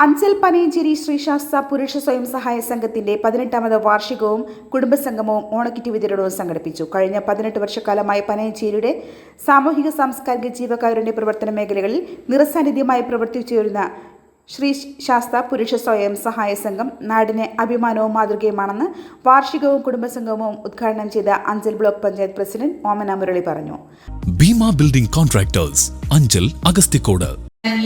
അഞ്ചൽ പനയഞ്ചേരി ശ്രീശാസ്ത പുരുഷ സ്വയം സഹായ സംഘത്തിന്റെ പതിനെട്ടാമത് വാർഷികവും കുടുംബസംഗമവും ഓണക്കിറ്റ് വിതരണവും സംഘടിപ്പിച്ചു. കഴിഞ്ഞ പതിനെട്ട് വർഷക്കാലമായി പനയഞ്ചേരിയുടെ സാമൂഹിക സാംസ്കാരിക ജീവകാരുണ്യ പ്രവർത്തന മേഖലകളിൽ നിറസാന്നിധ്യമായി പ്രവർത്തിച്ചു വരുന്ന ശ്രീ ശാസ്ത പുരുഷ സ്വയം സഹായ സംഘം നാടിന് അഭിമാനവും മാതൃകയുമാണെന്ന് വാർഷികവും കുടുംബസംഗമവും ഉദ്ഘാടനം ചെയ്ത അഞ്ചൽ ബ്ലോക്ക് പഞ്ചായത്ത് പ്രസിഡന്റ് ഓമന മുരളി പറഞ്ഞു. Bhima building contractors Anchal Agasthikode.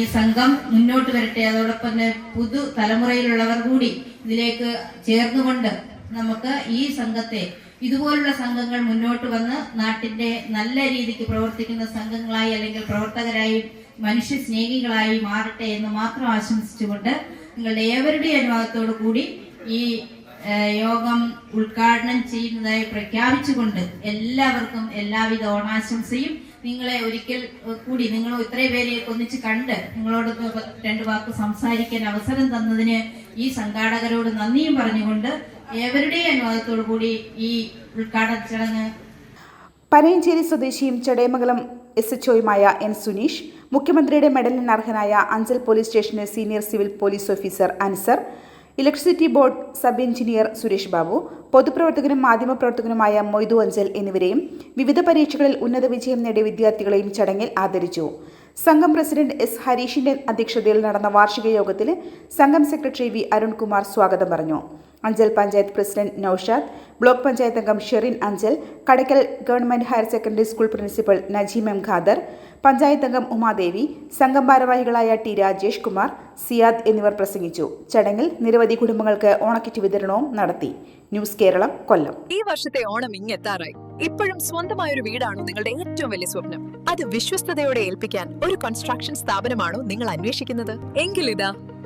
ഈ സംഘം മുന്നോട്ട് വരട്ടെ. അതോടൊപ്പം തന്നെ പുതു തലമുറയിലുള്ളവർ കൂടി ഇതിലേക്ക് ചേർന്നുകൊണ്ട് നമുക്ക് ഈ സംഘത്തെ ഇതുപോലുള്ള സംഘങ്ങൾ മുന്നോട്ട് വന്ന് നാട്ടിന്റെ നല്ല രീതിക്ക് പ്രവർത്തിക്കുന്ന സംഘങ്ങളായി അല്ലെങ്കിൽ പ്രവർത്തകരായി മനുഷ്യ സ്നേഹികളായി മാറട്ടെ എന്ന് മാത്രം ആശംസിച്ചുകൊണ്ട് നിങ്ങളുടെ ഏവരുടെയും അനുവാദത്തോടു കൂടി ഈ യോഗം ഉദ്ഘാടനം ചെയ്യുന്നതായി പ്രഖ്യാപിച്ചുകൊണ്ട് എല്ലാവർക്കും എല്ലാവിധ ഓണാശംസയും നിങ്ങളെ ഒരിക്കൽ കൂടി നിങ്ങൾ ഇത്രയും പേരെ ഒന്നിച്ച് കണ്ട് നിങ്ങളോട് രണ്ട് വാക്ക് സംസാരിക്കാൻ അവസരം തന്നതിന് ഈ സംഘാടകരോട് നന്ദിയും പറഞ്ഞുകൊണ്ട് ഏവരുടെയും അനുവാദത്തോടു കൂടി ഈ ഉദ്ഘാടന ചടങ്ങ്? പനയഞ്ചേരി സ്വദേശിയും ചടയമംഗലം എസ് എച്ച് ഒയുമായ എൻ സുനീഷ് മുഖ്യമന്ത്രിയുടെ മെഡലിന് അർഹനായ അഞ്ചൽ പോലീസ് സ്റ്റേഷന് senior civil police officer Anzar electricity board sub engineer Suresh Babu പൊതുപ്രവർത്തകനും മാധ്യമപ്രവർത്തകനുമായ മൊയ്തു അഞ്ചൽ എന്നിവരെയും വിവിധ പരീക്ഷകളിൽ ഉന്നത വിജയം നേടിയ വിദ്യാർത്ഥികളെയും ചടങ്ങിൽ ആദരിച്ചു. സംഘം പ്രസിഡന്റ് എസ് ഹരീഷിന്റെ അധ്യക്ഷതയിൽ നടന്ന വാർഷിക യോഗത്തിൽ സംഘം സെക്രട്ടറി വി അരുൺകുമാർ സ്വാഗതം പറഞ്ഞു. അഞ്ചൽ പഞ്ചായത്ത് പ്രസിഡന്റ് നൌഷാദ് ബ്ലോക്ക് പഞ്ചായത്ത് അംഗം Sherin Anchal Kadakkal government higher secondary school principal Najeem M Khader panchayat അംഗം ഉമാദേവി സംഘം ഭാരവാഹികളായ ടി രാജേഷ് കുമാർ സിയാദ് എന്നിവർ പ്രസംഗിച്ചു. ചടങ്ങിൽ നിരവധി കുടുംബങ്ങൾക്ക് ഓണക്കിറ്റ് വിതരണവും നടത്തി. ന്യൂസ് കേരളം കൊല്ലം. ഈ വർഷത്തെ ഓണം ഇങ്ങെത്താറായി ഇപ്പോഴും സ്വന്തമായ ഒരു വീടാണോ നിങ്ങളുടെ ഏറ്റവും വലിയ സ്വപ്നം? അത് വിശ്വസ്തയോടെ ഏൽപ്പിക്കാൻ ഒരു കൺസ്ട്രക്ഷൻ സ്ഥാപനമാണോ നിങ്ങൾ അന്വേഷിക്കുന്നത്? എങ്കിൽ ഇതാ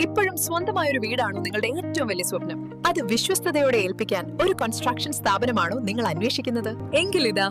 ഇപ്പോഴും സ്വന്തമായ ഒരു വീടാണോ നിങ്ങളുടെ ഏറ്റവും വലിയ സ്വപ്നം. അത് വിശ്വസ്തയോടെ ഏൽപ്പിക്കാൻ ഒരു കൺസ്ട്രക്ഷൻ സ്ഥാപനമാണോ നിങ്ങൾ അന്വേഷിക്കുന്നത്? എങ്കിൽ ഇതാ